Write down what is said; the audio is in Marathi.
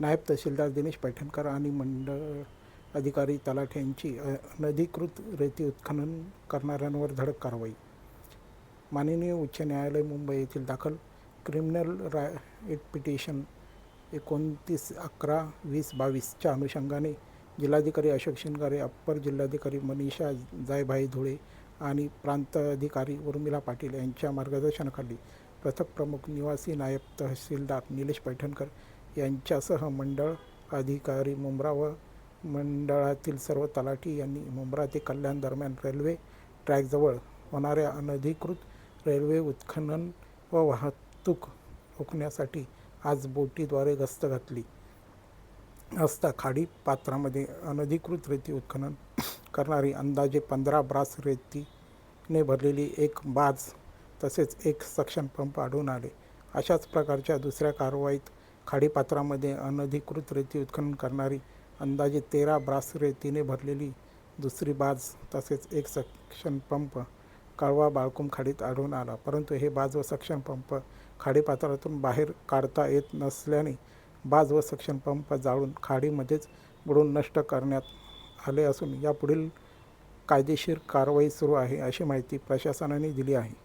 नायब तहसीलदार दिनेश पैठणकर आणि मंडळ अधिकारी तलाठी यांची अनधिकृत रेती उत्खनन करणाऱ्यांवर धडक कारवाई. माननीय उच्च न्यायालय मुंबई येथील दाखल क्रिमिनल राईट पिटिशन एकोणतीस अकरा वीस बावीसच्या अनुषंगाने जिल्हाधिकारी अशोक शिंगारे अप्पर जिल्हाधिकारी मनीषा जायभाई धुळे आणि प्रांत अधिकारी उर्मिला पाटील यांच्या मार्गदर्शनाखाली पथक प्रमुख निवासी नायब तहसीलदार निलेश पैठणकर यांच्यासह मंडळ अधिकारी मुंब्रा व मंडळातील सर्व तलाठी यांनी मुंब्रा ते कल्याण दरम्यान रेल्वे ट्रॅकजवळ होणाऱ्या अनधिकृत रेल्वे उत्खनन व वाहतूक रोखण्यासाठी आज बोटीद्वारे गस्त घातली. असता खाडी पात्रामध्ये अनधिकृत रेती उत्खनन करणारी अंदाजे पंधरा ब्रास रेतीने भरलेली एक बाज तसेच एक सक्शन पंप आढळून आले. अशाच प्रकारच्या दुसऱ्या कारवाईत खाडीपात्रामध्ये अनधिकृत रेती उत्खनन करणारी अंदाजे तेरा ब्रास रेतीने भरलेली दुसरी बाज तसेच एक सक्शन पंप कळवा बाळकुम खाडीत आढळून आला. परंतु हे बाज व सक्शन पंप खाडीपात्रातून बाहेर काढता येत नसल्याने बाज व सक्शन पंप जाळून खाडीमध्येच बुडून नष्ट करण्यात आले असून यापुढील कायदेशीर कारवाई सुरू आहे अशी माहिती प्रशासनाने दिली आहे.